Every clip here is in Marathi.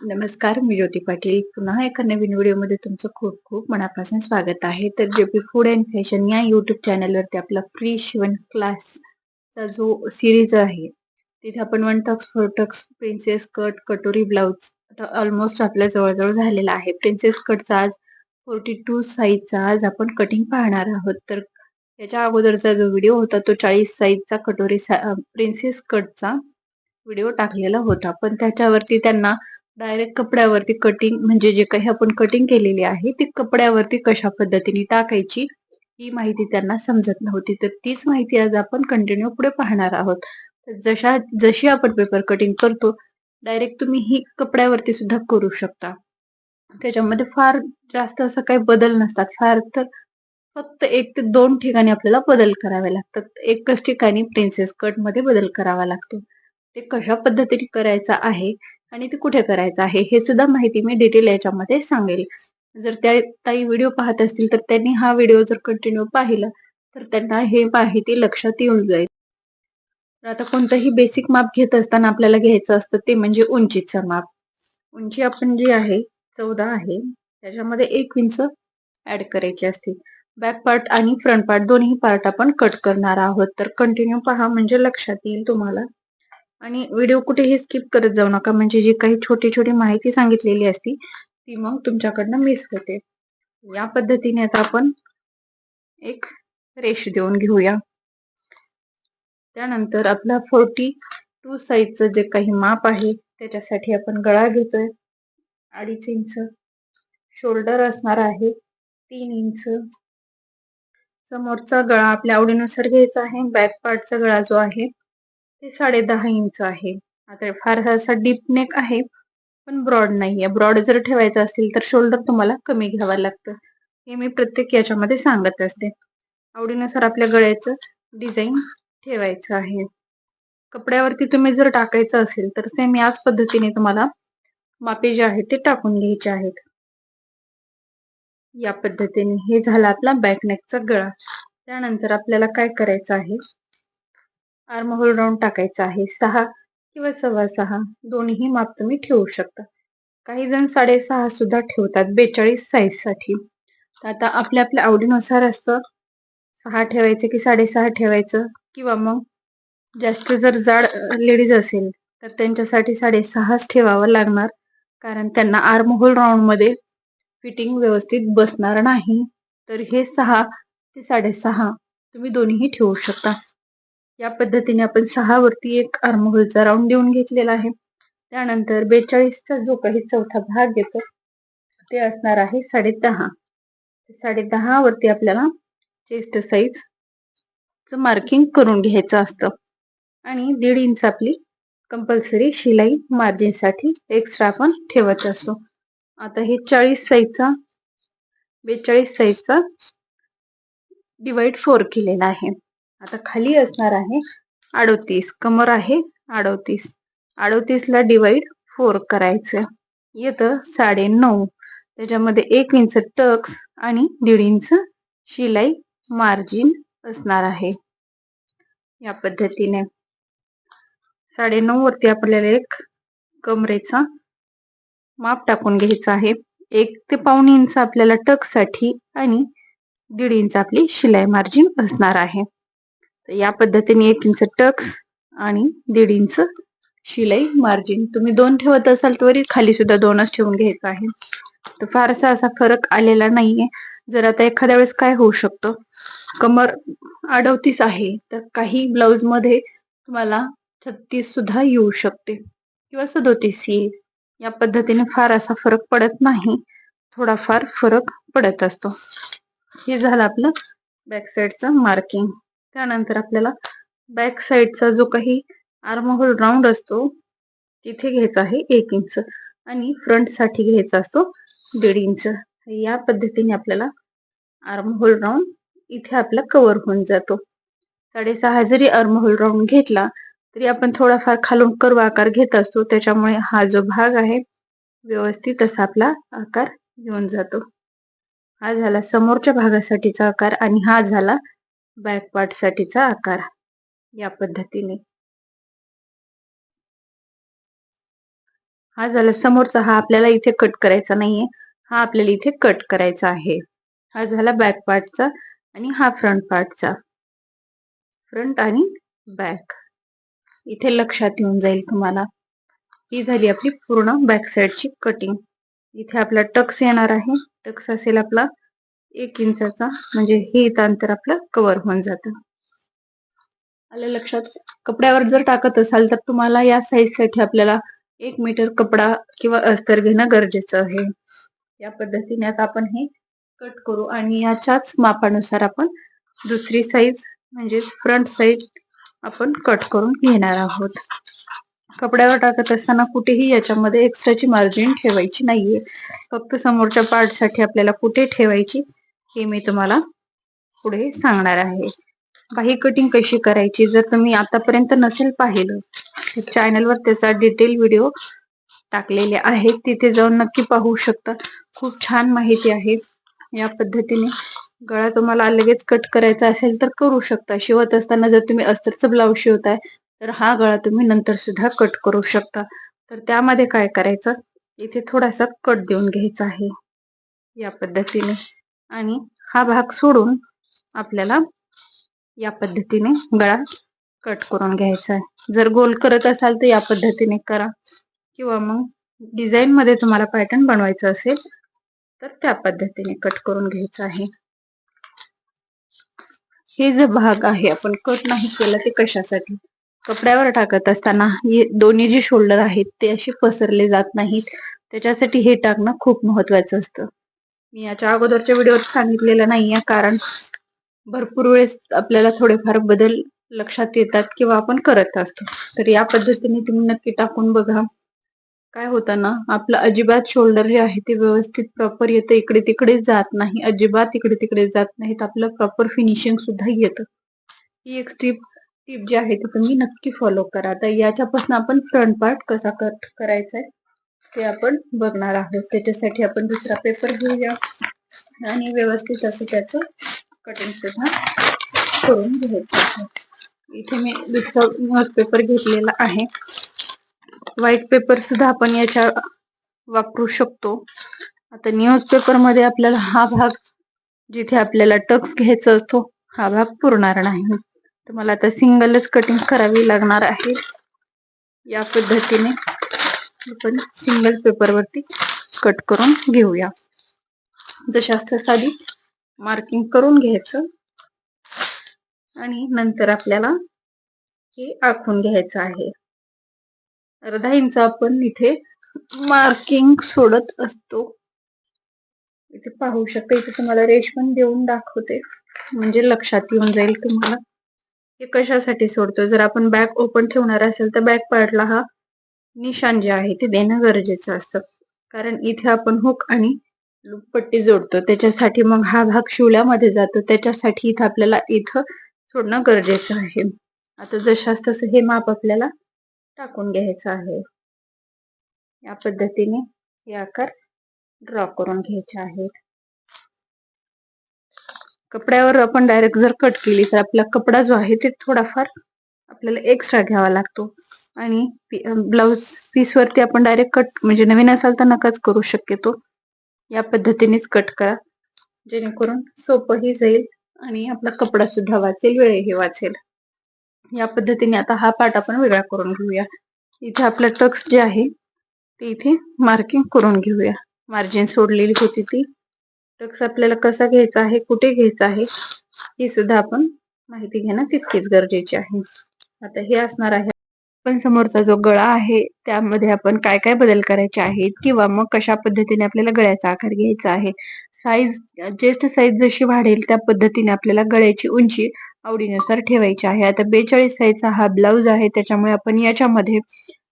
नमस्कार मी ज्योती पाटील. पुन्हा एका नवीन व्हिडिओमध्ये तुमचं खूप खूप मनापासून स्वागत आहे. तर जेपी फूड अँड फॅशन या युट्यूब चॅनलवरती आपला फ्री शिवण क्लासचा जो सिरीज आहे तिथे आपण one tucks four tucks princess cut कटोरी ब्लाउज आता ऑलमोस्ट आपल्या जवळजवळ झालेला आहे. प्रिन्सेस कटचा आज फोर्टी टू साईजचा आज आपण कटिंग पाहणार आहोत. तर याच्या अगोदरचा जो व्हिडिओ होता तो चाळीस साईजचा कटोरी प्रिन्सेस कटचा व्हिडिओ टाकलेला होता. पण त्याच्यावरती त्यांना डायरेक्ट कपड्यावरती कटिंग म्हणजे जे काही आपण कटिंग केलेली आहे ती कपड्यावरती कशा पद्धतीने टाकायची ही माहिती त्यांना समजत नव्हती. तर तीच माहिती आज आपण कंटिन्यू पुढे पाहणार आहोत. जशा जशी आपण पेपर कटिंग करतो डायरेक्ट तुम्ही ही कपड्यावरती सुद्धा करू शकता. त्याच्यामध्ये फार जास्त असं काही बदल नसतात. फार तर फक्त एक ते दोन ठिकाणी आपल्याला बदल करावे लागतात. एकच ठिकाणी प्रिन्सेस कटमध्ये बदल करावा लागतो. ते कशा पद्धतीने करायचा आहे आणि ते कुठे करायचं आहे हे सुद्धा माहिती मी डिटेल याच्यामध्ये सांगेल. जर त्या ताई व्हिडिओ पाहत असतील तर त्यांनी हा व्हिडिओ जर कंटिन्यू पाहिला तर त्यांना हे माहिती लक्षात येऊन जाईल. आता कोणतंही बेसिक माप घेत असताना आपल्याला घ्यायचं असतं ते म्हणजे उंचीचं माप उंची आपण जी आहे चौदा आहे त्याच्यामध्ये एक इंच ऍड करायची असते. बॅक पार्ट आणि फ्रंट पार्ट दोन्ही पार्ट आपण कट करणार आहोत. तर कंटिन्यू पहा म्हणजे लक्षात येईल तुम्हाला. आणि व्हिडिओ कुठेही स्किप करत जाऊ नका. म्हणजे जी काही छोटी छोटी माहिती सांगितलेली असती ती मग तुमच्याकडनं मिस होते. या पद्धतीने आता आपण एक रेश देऊन घेऊया. त्यानंतर आपला फोर्टी टू साईजचं जे काही माप आहे त्याच्यासाठी आपण गळा घेतोय. अडीच इंच शोल्डर असणार आहे. तीन इंच समोरचा गळा आपल्या आवडीनुसार घ्यायचा आहे. बॅक पार्टचा गळा जो आहे ते साडे दहा इंच आहे. आता फार असा डीप नेक आहे पण ब्रॉड नाहीये. ब्रॉड जर ठेवायचं असेल तर शोल्डर तुम्हाला कमी घ्यावं लागतं. हे मी प्रत्येक याच्यामध्ये सांगत असते. आवडीनुसार आपल्या गळ्याचं डिझाईन ठेवायचं आहे. कपड्यावरती तुम्ही जर टाकायचं असेल तर सेम याच पद्धतीने तुम्हाला मापे जे आहेत ते टाकून घ्यायचे आहेत. या पद्धतीने. हे झाला आपला बॅकनेकचा गळा. त्यानंतर आपल्याला काय करायचं आहे? आर्महोल राऊंड टाकायचा आहे. सहा किंवा सव्वा सहा दोन्ही माप तुम्ही ठेवू शकता. काही जण साडेसहा सुद्धा ठेवतात बेचाळीस साईजसाठी. आता आपल्या आपल्या आवडीनुसार असतं सहा ठेवायचं की साडेसहा ठेवायचं किंवा मग जास्त जर जाड लेडीज असेल तर त्यांच्यासाठी साडेसहाच ठेवावं लागणार. कारण त्यांना आर्महोल राऊंडमध्ये राऊंडमध्ये फिटिंग व्यवस्थित बसणार नाही. तर हे सहा ते साडेसहा तुम्ही दोन्ही ठेवू शकता. या पद्धतीने आपण सहा वरती एक आर्महोलचा राऊंड देऊन घेतलेला आहे. त्यानंतर बेचाळीसचा जो काही चौथा भाग येतो ते असणार आहे साडे दहा साडे दहा वरती आपल्याला चेस्ट साईज च मार्किंग करून घ्यायचं असतं. आणि दीड इंच आपली कंपल्सरी शिलाई मार्जिनसाठी एक्स्ट्रा आपण ठेवत असतो. आता हे चाळीस साईजचा बेचाळीस साईजचा डिवाइड फोर केलेला आहे. आता खाली असणार आहे अडोतीस. कमर आहे अडोतीस. अडोतीस ला डिवाइड फोर करायचं. येतं साडे नऊ त्याच्यामध्ये एक इंच टक्स आणि दीड इंच शिलाई मार्जिन असणार आहे. या पद्धतीने. साडे नऊ वरती आपल्याला एक कमरेचा माप टाकून घ्यायचा आहे. एक ते पाऊन इंच आपल्याला टक्ससाठी आणि दीड इंच आपली शिलाई मार्जिन असणार आहे. तर या पद्धतीने एक इंच टक्स आणि दीड इंच शिलाई मार्जिन तुम्ही दोन ठेवत असाल तरी खाली सुद्धा दोनच ठेवून घ्यायचं आहे. तर फारसा असा फरक आलेला नाहीये. जर आता एखाद्या वेळेस काय होऊ शकतं? कमर अडवतीस आहे तर काही ब्लाउजमध्ये तुम्हाला छत्तीस सुद्धा येऊ शकते किंवा सदोतीस येईल. या पद्धतीने फार असा फरक पडत नाही. थोडाफार फरक पडत असतो. हे झालं आपलं बॅक साईडचं मार्किंग त्यानंतर आपल्याला बॅक साईडचा जो काही आर्महोल राऊंड असतो तिथे घ्यायचा आहे एक इंच आणि फ्रंटसाठी घ्यायचा असतो दीड इंच या पद्धतीने आपल्याला आर्महोल राऊंड इथे आपला कव्हर होऊन जातो. साडेसहा जरी आर्महोल राऊंड घेतला तरी आपण थोडाफार खालून कर्व आकार घेत असतो. त्याच्यामुळे हा जो भाग आहे व्यवस्थित असा आपला आकार येऊन जातो. हा झाला समोरच्या भागासाठीचा आकार आणि हा झाला बॅक साठीचा आकार या पद्धतीने. हा झाला समोरचा हा आपल्याला इथे कट करायचा नाहीये. हा आपल्याला इथे कट करायचा आहे. हा झाला बॅक पार्टचा आणि हा फ्रंट पार्टचा फ्रंट आणि बॅक इथे लक्षात येऊन जाईल तुम्हाला. ही झाली आपली पूर्ण बॅक साईडची कटिंग इथे आपला टक्स येणार आहे. टक्स असेल आपला एक इंचाचा म्हणजे हे इथं अंतर आपलं कव्हर होऊन जातं. आलं लक्षात? कपड्यावर जर टाकत असाल तर तुम्हाला या साईजसाठी आपल्याला एक मीटर कपडा किंवा अस्तर घेणं गरजेचं आहे. या पद्धतीने आता आपण हे कट करू आणि याच्याच मापानुसार आपण दुसरी साईज म्हणजेच फ्रंट साईज आपण कट करून घेणार आहोत. कपड्यावर टाकत असताना कुठेही याच्यामध्ये एक्स्ट्राची मार्जिन ठेवायची नाहीये. फक्त समोरच्या पार्टसाठी आपल्याला कुठे ठेवायची हे मी तुम्हाला पुढे सांगणार आहे. बाही कटिंग कशी करायची? जर तुम्ही आतापर्यंत नसेल पाहिलं तर चॅनलवर त्याचा डिटेल व्हिडिओ टाकलेले आहेत. तिथे जाऊन नक्की पाहू शकता. खूप छान माहिती आहे. या पद्धतीने गळा तुम्हाला लगेच कट करायचा असेल तर करू शकता. शिवत असताना जर तुम्ही अस्तरचं ब्लाऊज शिवताय तर हा गळा तुम्ही नंतर सुद्धा कट करू शकता. तर त्यामध्ये काय करायचं? इथे थोडासा कट देऊन घ्यायचा आहे. या पद्धतीने. आणि हा भाग सोडून आपल्याला या पद्धतीने गळा कट करून घ्यायचा आहे. जर गोल करत असाल तर या पद्धतीने करा. किंवा मग डिझाईन मध्ये तुम्हाला पॅटर्न बनवायचं असेल तर त्या पद्धतीने कट करून घ्यायचं आहे. हे जे भाग आहे आपण कट नाही केलं ते कशासाठी? कपड्यावर टाकत असताना दोन्ही जे शोल्डर आहेत ते असे पसरले जात नाहीत. त्याच्यासाठी हे टाकणं खूप महत्वाचं असतं. मी याच्या अगोदरच्या व्हिडिओत सांगितलेलं नाहीये कारण भरपूर वेळेस आपल्याला थोडेफार बदल लक्षात येतात किंवा आपण करत असतो. तर या पद्धतीने तुम्ही नक्की टाकून बघा. काय होतं ना आपलं अजिबात शोल्डर जे आहे ते व्यवस्थित प्रॉपर येतं इकडे तिकडे जात नाही अजिबात इकडे तिकडे जात नाहीत आपलं प्रॉपर फिनिशिंग सुद्धा येतं. ही एक स्टिप टिप जी आहे ती तुम्ही नक्की फॉलो करा. तर याच्यापासून आपण फ्रंट पार्ट कसा कट करायचा आहे ते आपण बघणार आहोत. त्याच्यासाठी आपण दुसरा पेपर घेऊया. आणि व्यवस्थित असं त्याचं कटिंग सुद्धा करून घ्यायचं आहे. इथे मी दुसरा न्यूज पेपर घेतलेला आहे. व्हाईट पेपर सुद्धा आपण याच्या वापरू शकतो. आता न्यूज पेपरमध्ये आपल्याला हा भाग जिथे आपल्याला टक्स घ्यायचा असतो हा भाग पुरणार नाही. तर मला आता सिंगलच कटिंग करावी लागणार आहे. या पद्धतीने आपण सिंगल पेपर वरती कट करून घेऊया. जशास्त साधी मार्किंग करून घ्यायचं आणि नंतर आपल्याला हे आखून घ्यायचं आहे. अर्धा इंच आपण इथे मार्किंग सोडत असतो. इथे पाहू शकता इथे तुम्हाला रेश पण देऊन दाखवते. म्हणजे लक्षात येऊन जाईल तुम्हाला. हे कशासाठी सोडतो जर आपण बॅग ओपन ठेवणार असेल तर बॅग पार्टला हा निशान जे आहे ते देणं गरजेचं असतं. कारण इथे आपण हुक आणि पट्टी जोडतो. त्याच्यासाठी मग हा भाग शिवल्यामध्ये जातो. त्याच्यासाठी इथं आपल्याला इथं सोडणं गरजेचं आहे. आता जशास तसं हे माप आपल्याला टाकून घ्यायचं आहे. या पद्धतीने हे आकार ड्रॉ करून घ्यायचे आहेत. कपड्यावर आपण डायरेक्ट जर कट केली तर आपला कपडा जो आहे ते थोडाफार आपल्याला एक्स्ट्रा घ्यावा लागतो. आणि ब्लाउज पीस वरती आपण डायरेक्ट कट म्हणजे नवीन असाल तर नकाच करू शक्यतो. या पद्धतीनेच कट करा. जेणेकरून सोपंही जाईल आणि आपला कपडा सुद्धा वाचेल वेळही वाचेल. या पद्धतीने आता हा पार्ट आपण वेगळा करून घेऊया. इथे आपलं टक्स जे आहे ते इथे मार्किंग करून घेऊया. मार्जिन सोडलेली होती ती. टक्स आपल्याला कसा घ्यायचा आहे कुठे घ्यायचा आहे ही सुद्धा आपण माहिती घेणं तितकीच गरजेची आहे. आता हे असणार आहे पण समोरचा जो गळा आहे त्यामध्ये आपण काय काय बदल करायचे आहेत? किंवा मग कशा पद्धतीने आपल्याला गळ्याचा आकार घ्यायचा आहे? साईज जेस्ट साईज जशी वाढेल त्या पद्धतीने आपल्याला गळ्याची उंची आवडीनुसार ठेवायची आहे. आता बेचाळीस साईजचा हा ब्लाऊज आहे त्याच्यामुळे आपण याच्यामध्ये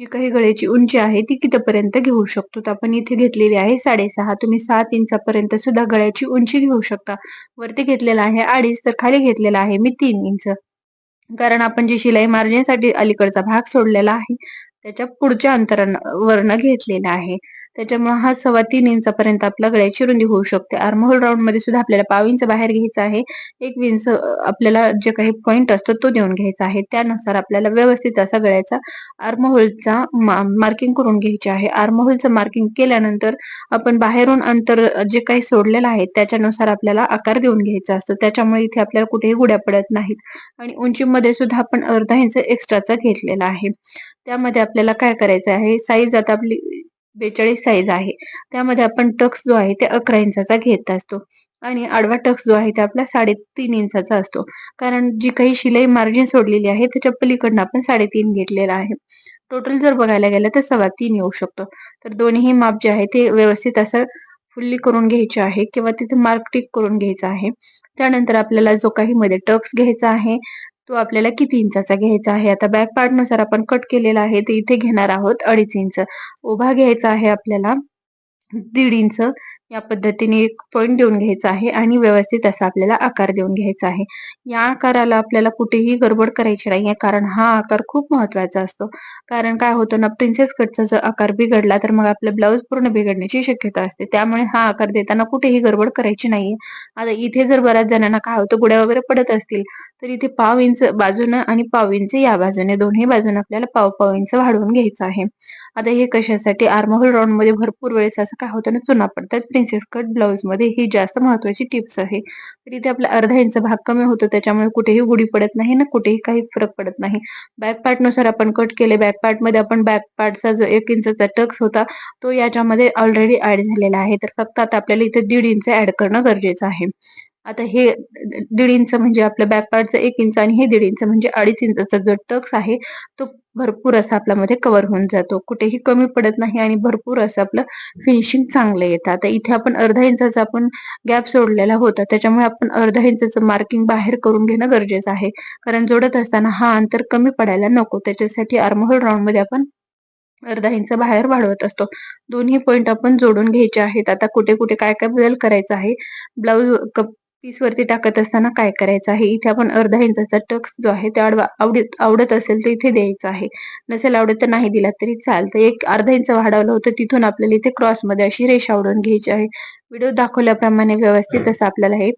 जी काही गळ्याची उंची आहे ती कितीपर्यंत घेऊ शकतो? तर आपण इथे घेतलेली आहे साडेसहा. तुम्ही सात इंचापर्यंत सुद्धा गळ्याची उंची घेऊ शकता. वरती घेतलेला आहे अडीच तर खाली घेतलेला आहे मी तीन इंच. कारण आपण जी शिलाई मार्जिनसाठी अलीकडचा भाग सोडलेला आहे त्याच्या पुढच्या अंतरावरनं घेतलेला आहे. त्याच्यामुळे हा सव्वा तीन इंचापर्यंत आपल्या गळ्याची रुंदी होऊ शकते. आर्महोल राऊंडमध्ये सुद्धा आपल्याला पाव इंच बाहेर घ्यायचा आहे. एक इंच आपल्याला जे काही पॉईंट असतो तो देऊन घ्यायचा आहे. त्यानुसार आपल्याला व्यवस्थित असा गळ्याचा आर्महोलचा मार्किंग करून घ्यायचे आहे. आर्महोलचं मार्किंग केल्यानंतर आपण बाहेरून अंतर जे काही सोडलेलं आहे त्याच्यानुसार आपल्याला आकार देऊन घ्यायचा असतो. त्याच्यामुळे इथे आपल्याला कुठेही गुड्या पडत नाहीत. आणि उंचीमध्ये सुद्धा आपण अर्धा इंच एक्स्ट्राचा घेतलेला आहे. त्यामध्ये आपल्याला काय करायचं आहे? साईज आता आपली बेचाळीस साईज आहे. त्यामध्ये आपण टक्स जो आहे ते अकरा इंचाचा घेत असतो. आणि आडवा टक्स जो आहे ते आपला साडेतीन इंचाचा असतो. कारण जी काही शिलाई मार्जिन सोडलेली आहे त्याच्या पलीकडनं आपण साडेतीन घेतलेला आहे. टोटल जर बघायला गेलं तर सव्वा तीन येऊ शकतो. तर दोन्ही माप जे आहे ते व्यवस्थित असं फुल्ली करून घ्यायचे आहे किंवा तिथे मार्क टिक करून घ्यायचा आहे. त्यानंतर आपल्याला जो काही मध्ये टक्स घ्यायचा आहे तो आपल्याला किती इंचाचा घ्यायचा आहे? आता बॅक पार्टनुसार आपण कट केलेला आहे ते इथे घेणार आहोत अडीच इंच. उभा घ्यायचा आहे आपल्याला दीड इंच. या पद्धतीने एक पॉइंट देऊन घ्यायचा आहे आणि व्यवस्थित असा आपल्याला आकार देऊन घ्यायचा आहे. या आकाराला आपल्याला कुठेही गडबड करायची नाहीये कारण हा आकार खूप महत्त्वाचा असतो. कारण काय होतं ना प्रिन्सेस कटचा जर आकार बिघडला तर मग आपलं ब्लाऊज पूर्ण बिघडण्याची शक्यता असते. त्यामुळे हा आकार देताना कुठेही गडबड करायची नाहीये. आता इथे जर बऱ्याच जणांना काय होतं गुड्या वगैरे पडत असतील तर इथे पाव इंच बाजूनं आणि पाव इंच या बाजूने दोन्ही बाजूने आपल्याला पाव पाव इंच वाढवून घ्यायचं आहे. आता हे कशासाठी? आर्महोल राऊंडमध्ये भरपूर वेळेस असं काय होतं ना चुना पडतात. प्रिन्सेस कट ब्लाउजमध्ये ही जास्त महत्वाची टिप्स आहे. तर इथे आपला अर्धा इंच भाग कमी होतो त्याच्यामुळे कुठेही गुढी पडत नाही ना कुठेही काही फरक पडत नाही. बॅक पार्टनुसार आपण कट केले. बॅक पार्टमध्ये आपण बॅक पार्टचा जो एक इंचचा टक्स होता तो याच्यामध्ये ऑलरेडी ऍड झालेला आहे. तर फक्त आता आपल्याला इथे दीड इंच ऍड करणं गरजेचं आहे. आता हे दीड इंच म्हणजे आपल्या बॅक पार्टचं एक इंच आणि हे दीड इंच म्हणजे अडीच इंचाचा जो टक्स आहे तो भरपूर असा आपल्यामध्ये कव्हर होऊन जातो. कुठेही कमी पडत नाही आणि भरपूर असं आपलं फिनिशिंग चांगलं येतं. आता इथे आपण अर्धा इंचाचा आपण गॅप सोडलेला होता त्याच्यामुळे आपण अर्धा इंचाचं मार्किंग बाहेर करून घेणं गरजेचं आहे. कारण जोडत असताना हा अंतर कमी पडायला नको. त्याच्यासाठी आर्महोल राऊंडमध्ये आपण अर्धा इंच बाहेर वाढवत असतो. दोन्ही पॉइंट आपण जोडून घ्यायचे आहेत. आता कुठे कुठे काय काय बदल करायचा आहे? ब्लाऊज पीस वरती टाकत असताना काय करायचं आहे? इथे आपण अर्धा इंचाचा टक्स जो आहे ते आडवा आवडत आवडत असेल तर इथे द्यायचा आहे. नसेल आवडत तर नाही दिला तरी चालतं. एक अर्धा इंच वाढवलं होतं तिथून आपल्याला इथे क्रॉसमध्ये अशी रेषा आवडून घ्यायची आहे. व्हिडिओ दाखवल्याप्रमाणे व्यवस्थित असं आपल्याला हे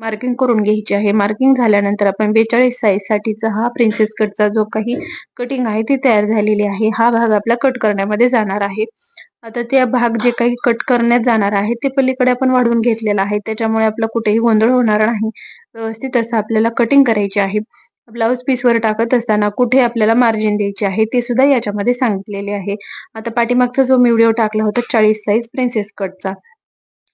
मार्किंग करून घ्यायची आहे. मार्किंग झाल्यानंतर आपण बेचाळीस साईज साठीचा हा प्रिन्सेस कटचा जो काही कटिंग आहे ती तयार झालेली आहे. हा भाग आपला कट करण्यामध्ये जाणार आहे. आता ते भाग जे काही कट करण्यात जाणार आहे ते पलीकडे आपण वाढवून घेतलेला आहे. त्याच्यामुळे आपला कुठेही गोंधळ होणार नाही. व्यवस्थित असं आपल्याला कटिंग करायची आहे. ब्लाऊज पीसवर टाकत असताना कुठे आपल्याला मार्जिन द्यायची आहे ते सुद्धा याच्यामध्ये सांगितलेले आहे. आता पाठीमागचा जो मी व्हिडिओ टाकला होता चाळीस साईज प्रिन्सेस कटचा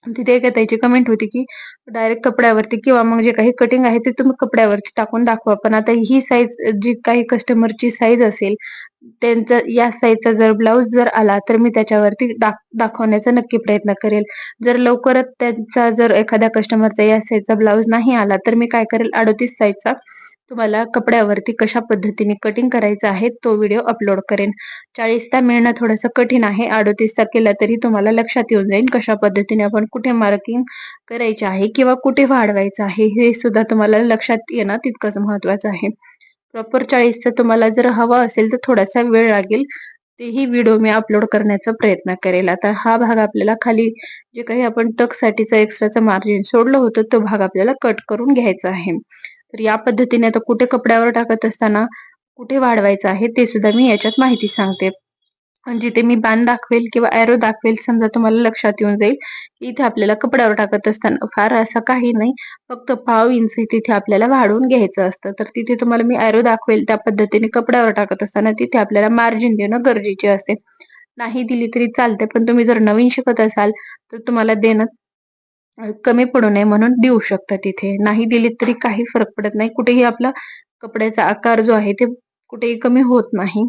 तिथे एक त्याची कमेंट होती की डायरेक्ट कपड्यावरती किंवा मग जे काही कटिंग आहे ते तुम्ही कपड्यावरती टाकून दाखवा. पण आता ही साईज जी काही कस्टमरची साईज असेल त्यांचा या साईजचा जर ब्लाऊज जर आला तर मी त्याच्यावरती दाखवण्याचा नक्की प्रयत्न करेल. जर लवकरच त्यांचा जर एखाद्या कस्टमरचा या साईजचा ब्लाऊज नाही आला तर मी काय करेल अडोतीस साईजचा तुम्हाला कपड्यावरती कशा पद्धतीने कटिंग करायचं आहे तो व्हिडिओ अपलोड करेन. चाळीसचा मिळणं थोडंसं कठीण आहे अडोतीसचा केला तरी तुम्हाला लक्षात येऊन जाईल कशा पद्धतीने आपण कुठे मार्किंग करायचे आहे किंवा कुठे वाढवायचं आहे हे सुद्धा तुम्हाला लक्षात येणं तितकंच महत्वाचं आहे. प्रॉपर चाळीसचा तुम्हाला जर हवा असेल तर थोडासा वेळ लागेल तेही व्हिडिओ मी अपलोड करण्याचा प्रयत्न करेल. आता हा भाग आपल्याला खाली जे काही आपण टकसाठीचा एक्स्ट्राचा मार्जिन सोडलं होतं तो भाग आपल्याला कट करून घ्यायचा आहे. तर या पद्धतीने आता कुठे कपड्यावर टाकत असताना कुठे वाढवायचं आहे ते सुद्धा मी याच्यात माहिती सांगते. जिथे मी बाण दाखवेल किंवा एरो दाखवेल समजा तुम्हाला लक्षात येऊन जाईल इथे आपल्याला कपड्यावर टाकत असताना फार असं काही नाही. फक्त पाव इंच तिथे आपल्याला वाढवून घ्यायचं असतं. तर तिथे तुम्हाला मी एरो दाखवेल त्या पद्धतीने कपड्यावर टाकत असताना तिथे आपल्याला मार्जिन देणं गरजेचे असते. नाही दिली तरी चालते पण तुम्ही जर नवीन शिकत असाल तर तुम्हाला देणं कमी पडू नये म्हणून देऊ शकता तिथे नाही दिली तरी काही फरक पडत नाही. कुठेही आपला कपड्याचा आकार जो आहे ते कुठेही कमी होत नाही.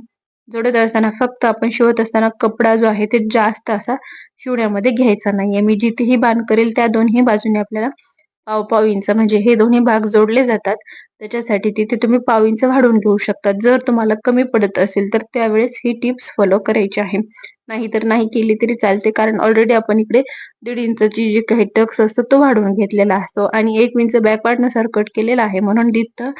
जोडत असताना फक्त आपण शिवत असताना कपडा जो आहे ते जास्त असा शिवण्यामध्ये घ्यायचा नाहीये. मी जिथेही बाण करेल त्या दोन्ही बाजूने आपल्याला पाव इंच म्हणजे हे दोन्ही भाग जोडले जातात. त्याच्यासाठी तिथे तुम्ही पाव इंच वाढवून घेऊ शकता. जर तुम्हाला कमी पडत असेल तर त्यावेळेस ही टिप्स फॉलो करायची आहे. नाही तर नाही केली तरी चालते कारण ऑलरेडी आपण इकडे दीड इंचची जी काही टक्स असतो तो वाढवून घेतलेला असतो. आणि एक इंच बॅकवार्डनुसार कट केलेला आहे म्हणून तिथं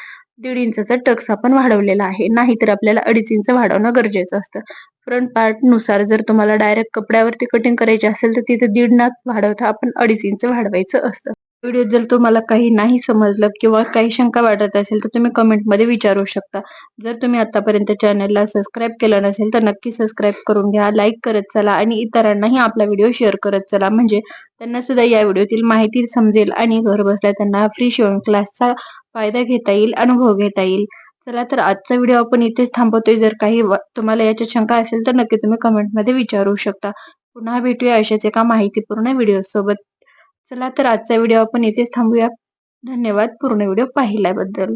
दीड इंचा टक्स आपण वाढवलेला आहे. नाहीतर आपल्याला अडीच इंच वाढवणं गरजेचं असतं. फ्रंट पार्टनुसार जर तुम्हाला डायरेक्ट कपड्यावरती कटिंग करायची असेल तर तिथे दीड नाक वाढवता आपण अडीच इंच वाढवायचं असतं. व्हिडिओ जर तुम्हाला काही नाही समजलं किंवा काही शंका वाटत असेल तर तुम्ही कमेंटमध्ये विचारू शकता. जर तुम्ही आतापर्यंत चॅनलला सबस्क्राईब केलं नसेल तर नक्की सबस्क्राईब करून घ्या लाईक करत चला आणि इतरांनाही आपला व्हिडिओ शेअर करत चला. म्हणजे त्यांना सुद्धा या व्हिडिओतील माहिती समजेल आणि घर बसल्या त्यांना फ्री शिवण क्लासचा फायदा घेता येईल अनुभव घेता येईल. चला तर आजचा व्हिडिओ आपण इथेच थांबवतोय. जर काही तुम्हाला याच्या शंका असेल तर नक्की तुम्ही कमेंटमध्ये विचारू शकता. पुन्हा भेटूया अशाच एका माहितीपूर्ण व्हिडिओ सोबत. चला तर आजचा व्हिडिओ आपण इथेच थांबूया. धन्यवाद. पूर्ण व्हिडिओ पाहिल्याबद्दल.